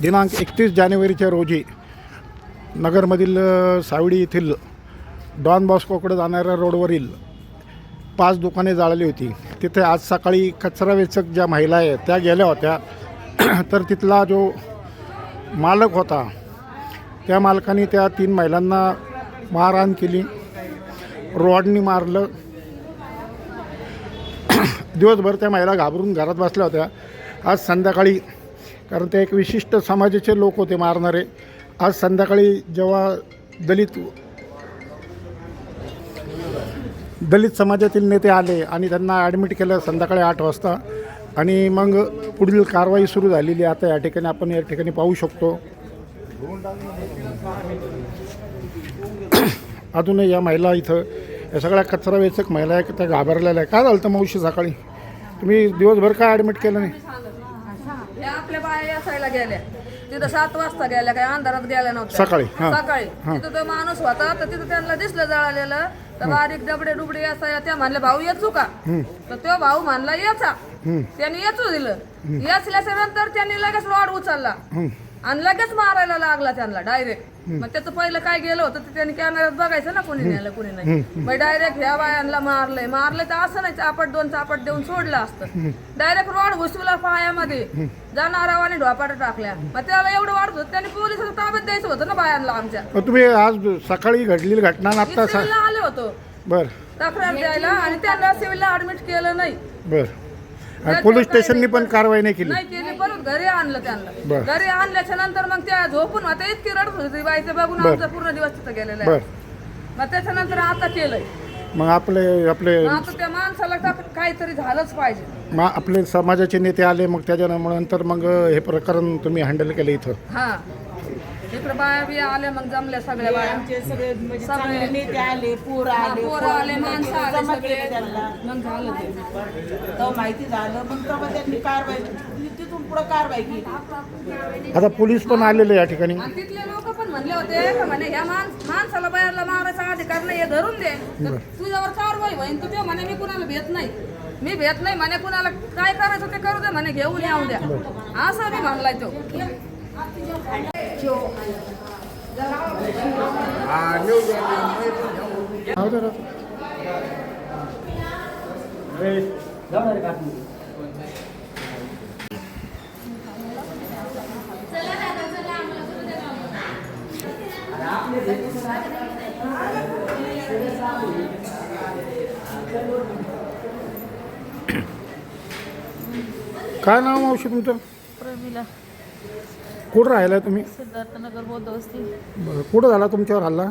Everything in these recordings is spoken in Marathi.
दिनांक एकतीस जानेवारीच्या रोजी नगरमधील सावडी येथील डॉन बॉस्कोकडे जाणाऱ्या रोडवरील पाच दुकाने जाळली होती. तिथे आज सकाळी कचरा वेचक ज्या महिला आहेत त्या गेल्या होत्या. तर तिथला जो मालक होता त्या मालकाने त्या तीन महिलांना मारहाण केली. रॉडनी मारलं. दिवसभर त्या महिला घाबरून घरात बसल्या होत्या. आज संध्याकाळी कारण ते एक विशिष्ट समाजाचे लोक होते मारणारे. आज संध्याकाळी जेव्हा दलित दलित समाजातील नेते आले आणि त्यांना ॲडमिट केलं संध्याकाळी आठ वाजता आणि मग पुढील कारवाई सुरू झालेली आहे. आता या ठिकाणी आपण या ठिकाणी पाहू शकतो. अजूनही या महिला इथं या सगळ्या कचरा वेचक महिला आहे त्या घाबरलेल्या आहे काय झालं तर मावशी सकाळी? तुम्ही दिवसभर काय ॲडमिट केलं नाही? यासायला गेल्या. तिथं सात वाजता गेल्या काय अंधारात गेल्या नव्हत्या. सकाळी, हा. सकाळी. तिथं तो माणूस होता तर तिथं त्यांना दिसलं जळालेलं. तर बारीक डबडे डुबडे यासायला त्या म्हणले भाऊ येचू का? तर तो भाऊ म्हणला याचा. त्यांनी येचू दिलं. याचल्याच्या नंतर त्यांनी लगेच रॉड उचलला. आणि लगेच मारायला लागला त्यांना डायरेक्ट. मग त्याचं पहिलं काय गेलं होतं ते त्यांनी कॅमेऱ्यात बघायचं ना कोणी नेलं कोणी नाही. मग डायरेक्ट ह्या बायांना मारलंय. मारलंय तर असं नाही चापट दोन चापट देऊन सोडलं असतं. डायरेक्ट रॉड घुसविला पायामध्ये. जनावरावाने ढोपाट टाकल्या. मग त्याला एवढं वाढत होतं त्यांनी पोलिसांना ताब्यात द्यायचं होतं ना बायांना आमच्या. मग तुम्ही आज सकाळी घडलेली घटना आणि आत्ता सा सिव्हिलला आले होतो. बरं. तक्रार द्यायला आणि त्यांना सिव्हिलला ऍडमिट केलं नाही. बरं. आणि पोलीस स्टेशननी पण कारवाई नाही केली. नाही केली. घरी आणलं त्यांना. बरं. घरी आणल्याच्या नंतर मग त्या झोपून होत्या इतकी रडत होती बाईचं बघून आमचा पूर्ण दिवस तिथं गेलेला आहे. बरं. मग त्याच्यानंतर आता केलंय. मग आपले आपले मग आता त्या माणसाला काहीतरी झालंच पाहिजे. मा आपले समाजाचे नेते आले मग त्याच्यामुळे नंतर मग हे प्रकरण तुम्ही हँडल केलं इथं. हा. इकडे बाया बी आल्या मग जमल्या सगळ्या बाया. आमचे सगळे म्हणजे सगळे. चांगले नेते आले पूर हा, आले पोरं आले माणसं आले जमा सगळे. त्यांना. मग झालं ते. तेव्हा माहिती झालं मग तेव्हा त्यांनी कारवाई पुढे कारवाई केली. आता पोलीस पण आलेले या ठिकाणी. आणि तिथले लोक पण म्हणले होते का म्हणे ह्या माणस माणसाला बाहेरला मारायचा अधिकार नाही हे धरून दे. तर तुझ्यावर कारवाई होईल. तू ते म्हणे मी कुणाला भेट नाही. मी भेट नाही म्हणे कुणाला काय करायचं ते करू दे म्हणे घेऊन येऊ द्या. असं मी म्हणलाय तो. राहू दे, राहू दे. काय नाव मावशी तुमचं? प्रमिला. कुठं राहिला तुम्ही? सिद्धार्थनगर वस्ती बरं कुठं झाला तुमच्यावर हल्ला?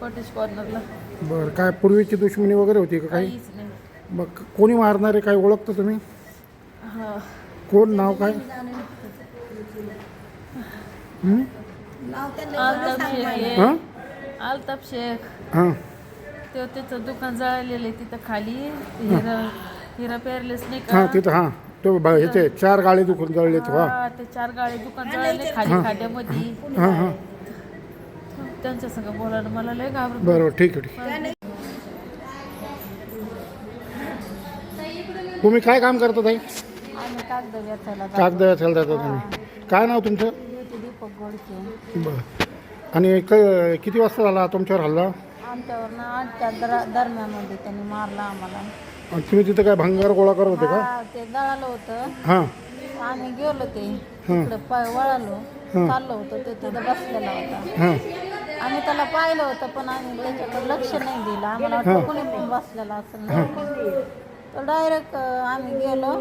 कॉटेज कॉर्नरला. बरं काय पूर्वीची दुश्मनी वगैरे होती का काही? काहीच नाही. मग कोणी मारणारे काय ओळखतं तुम्ही? हा. कोण नाव काय? हं? आलताप शेख. हां? आलताप शेख. हां. ते त्याचं दुकान जळालेलं आहे तिथं खाली. हिरा हिरा पेरलेस नाही हां का तिथं हां. तो ब- ह्याचे चार गाळे दुखून जळले तो हां हा, ते चार गाळे दुकान जळाले खाली खाड्यामध्ये. हां हां. त्यांच्या संग बोलायला मला लय घाबरत बरोबर ठीक आहे ठीक आहे. तुम्ही काय काम करता ताई? आम्ही कागद व्यथायला कागद जाता तुम्ही. काय नाव तुमचं? बरं. आणि क किती वाजता झाला तुमच्यावर हल्ला? आमच्यावर ना आठच्या दर दरम्यानमध्ये त्यांनी मारला आम्हाला. आणि तुम्ही तिथं काय भंगार गोळा करत होते का? हा, ते जळालं होतं. हां. आम्ही गेलो ते तिकडे पाय वळालो चाललो होतो ते तिथं बसलेला होता. हां. आम्ही त्याला पाहिलं होतं पण आम्ही त्याच्याकडे लक्ष नाही दिलं. आम्हाला वाटलं कोणी पण बसलेला असेल ना. तर डायरेक्ट आम्ही गेलो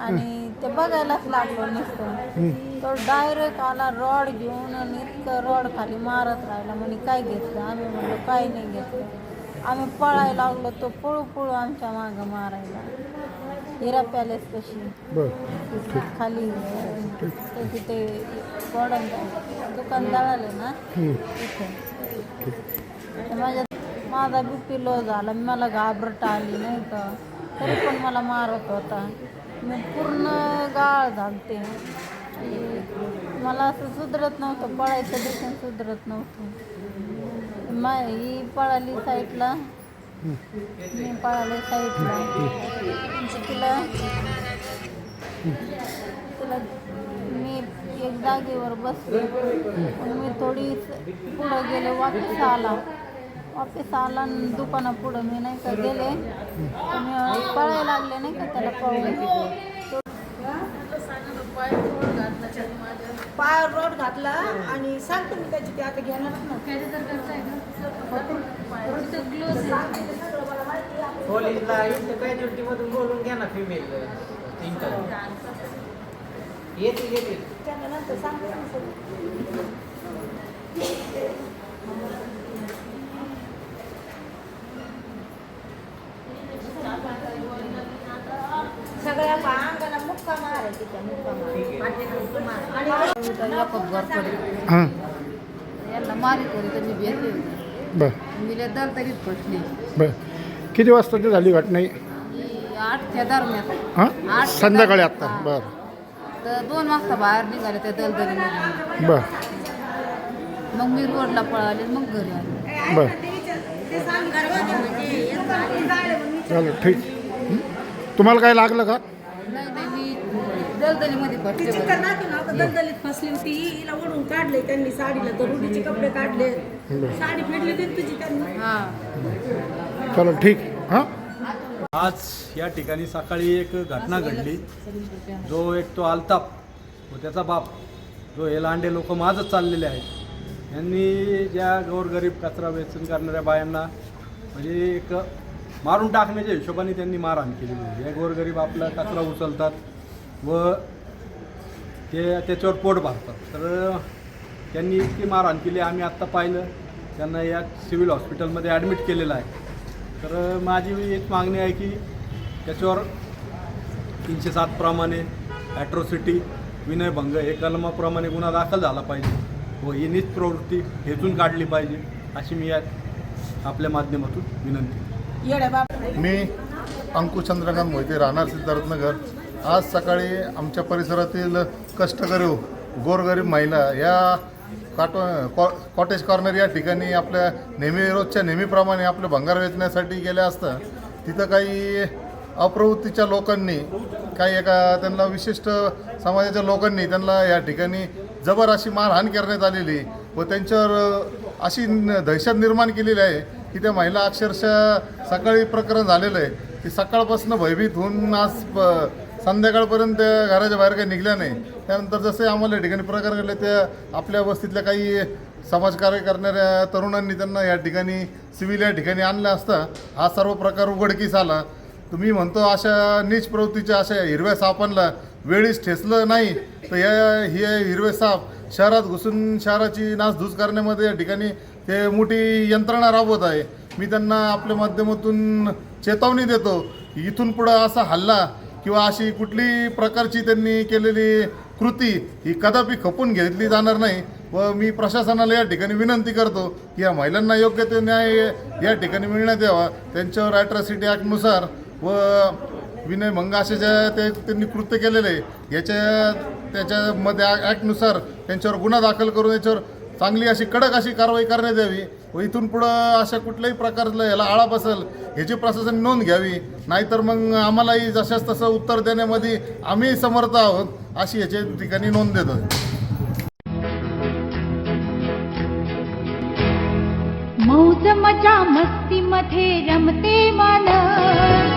आणि ते बघायलाच लागलो नुसतं. तो डायरेक्ट आला रॉड घेऊन आणि इतकं रॉड खाली मारत राहिला. म्हणे काय घेतलं? आम्ही म्हणलो काय नाही घेतलं. आम्ही पळायला लागलो तो पळू पळू आमच्या मागं मारायला. हिरा पॅलेस कशी खाली अं, ते तिथे गॉर्डन दुकान ना तिथे. तर माझ्या माझा बी पी लो झाला. मला घाबरट आली नाही का? तरी पण मला मारत होता. मी पूर्ण गाळ झालते. मला असं सुधरत नव्हतं पळायचं देखील सुधरत नव्हतं. मा ही पळाली साईडला मी पळाली साईडला म्हणजे तिला तिला मी एक जागेवर बसले. मी थोडी पुढं गेले वापस आला. वापस आला आणि दुकाना पुढं मी नाही का गेले. तर मी पळायला लागले नाही का त्याला पळले पायावर रोड घातला आणि सांगतो मी त्याची ते आता इथं कॅज्युअल्टी मधून बोलून घ्या ना फिमेल इंटर्न येते येते त्यांना नंतर सांगतो ना सगळं. सगळ्या अंगाला मुक्का मार आहे तिथं मुक्का मार आणि हां यांना मारी करी त्यांनी भेटली बर. बर. किती वाजताची झाली घटना? ही? आठच्या दरम्यान हां आठ संध्याकाळी आत्ता. बर. तर दोन वाजता बाहेर निघाले त्या दलदलीमध्ये बर. मग मी रोडला पळाले मग घरी आले. बर. चालेल ठीक. हं? तुम्हाला काय लागलं का? नाही नाही मी दलदलीमध्ये पडले तिची तर नातू ना दलदलीत फसली होती. हिला ओढून काढले त्यांनी साडीला तर कपडे काढले. साडी फेडली होती तुझी त्यांनी. हां. चलो ठीक. हां? आज या ठिकाणी सकाळी एक घटना घडली. जो एक तो आलताप व त्याचा बाप जो हे लांडे लोक माझच चाललेले आहेत. यांनी ज्या गोरगरीब कचरा वेचून करणाऱ्या बायांना म्हणजे एक मारून टाकण्याच्या हिशोबाने त्यांनी मारहाण केलेली होती म्हणजे. या गोरगरीब आपला कचरा उचलतात व ते त्याच्यावर पोट भरतात. तर त्यांनी इतकी मारहाण केली आम्ही आत्ता पाहिलं. त्यांना या सिव्हिल हॉस्पिटलमध्ये ॲडमिट केलेलं आहे. तर माझी एक मागणी आहे की त्याच्यावर तीनशे सातप्रमाणे ॲट्रॉसिटी विनयभंग हे कलमाप्रमाणे गुन्हा दाखल झाला पाहिजे व ही नीच प्रवृत्ती हेतून काढली पाहिजे अशी मी या आपल्या माध्यमातून विनंती मी अंकुश चंद्रकांत मोहिते राहणार सिद्धार्थनगर. आज सकाळी आमच्या परिसरातील कष्टकरी गोरगरीब महिला या काटो कॉ कॉटेज कॉर्नर या ठिकाणी आपल्या नेहमी रोजच्या नेहमीप्रमाणे आपले भंगार वेचण्यासाठी गेल्या असता तिथं काही अप्रवृत्तीच्या लोकांनी काही एका त्यांना विशिष्ट समाजाच्या लोकांनी त्यांना या ठिकाणी जबर अशी मारहाण करण्यात आलेली व त्यांच्यावर अशी दहशत निर्माण केलेली आहे. की त्या महिला अक्षरशः सकाळी प्रकरण झालेलं आहे. की सकाळपासून भयभीत होऊन आज प- संध्याकाळपर्यंत घराच्या बाहेर काही निघल्या नाही. त्यानंतर जसे आम्हाला या ठिकाणी प्रकार घडले त्या आपल्या वस्तीतल्या काही समाजकार्य करणाऱ्या तरुणांनी त्यांना या ठिकाणी सिव्हिल या ठिकाणी आणलं असता. हा सर्व प्रकार उघडकीस आला. तुम्ही म्हणतो अशा नीच प्रवृत्तीच्या अशा हिरव्या सापांना वेळीच ठेचलं नाही. तर या हे हिरवे साप शहरात घुसून शहराची नासधूस करण्यामध्ये या ठिकाणी ते मोठी यंत्रणा राबवत आहे. मी त्यांना आपल्या माध्यमातून चेतावणी देतो. इथून पुढं असा हल्ला किंवा अशी कुठली प्रकारची त्यांनी केलेली कृती ही कदापि खपून घेतली जाणार नाही व मी प्रशासनाला या ठिकाणी विनंती करतो की या महिलांना योग्य ते न्याय या ठिकाणी मिळण्यात यावा. त्यांच्यावर ॲट्रॉसिटी ॲक्टनुसार व विनय भंग असे ज्या ते त्यांनी कृत्य केलेले आहे याच्या त्याच्यामध्ये ॲक्टनुसार त्यांच्यावर गुन्हा दाखल करून याच्यावर चांगली अशी कडक अशी कारवाई करण्यात यावी व इथून पुढं अशा कुठल्याही प्रकारचं याला आळा बसेल ह्याची प्रशासन नोंद घ्यावी नाहीतर मग आम्हालाही जशाच तसं उत्तर देण्यामध्ये आम्ही समर्थ आहोत अशी याच्या ठिकाणी नोंद देतो. मौज मजा मस्ती मध्ये रमते मन.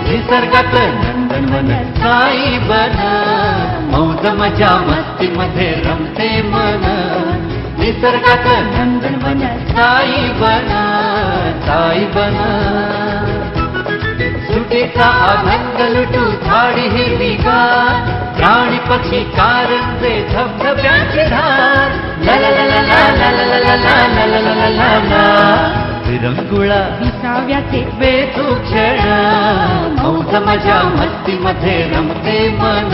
निसर्गात नंदनवन साई बन. मौज मजा मस्ती मध्ये रमते मन. निसर्गात नंदनवन साई बन साई बन सुटेचा आनंद लुटू झाडी हिरवी गार प्राणी पक्षी कारंजे धबधब्यांची धार ला ला ला ला ला ला ला ला ला ला ला ला ला ला ला विरंगुळा विसाव्याचे बेतू क्षण मौज मजा मस्ती मध्ये रमते मन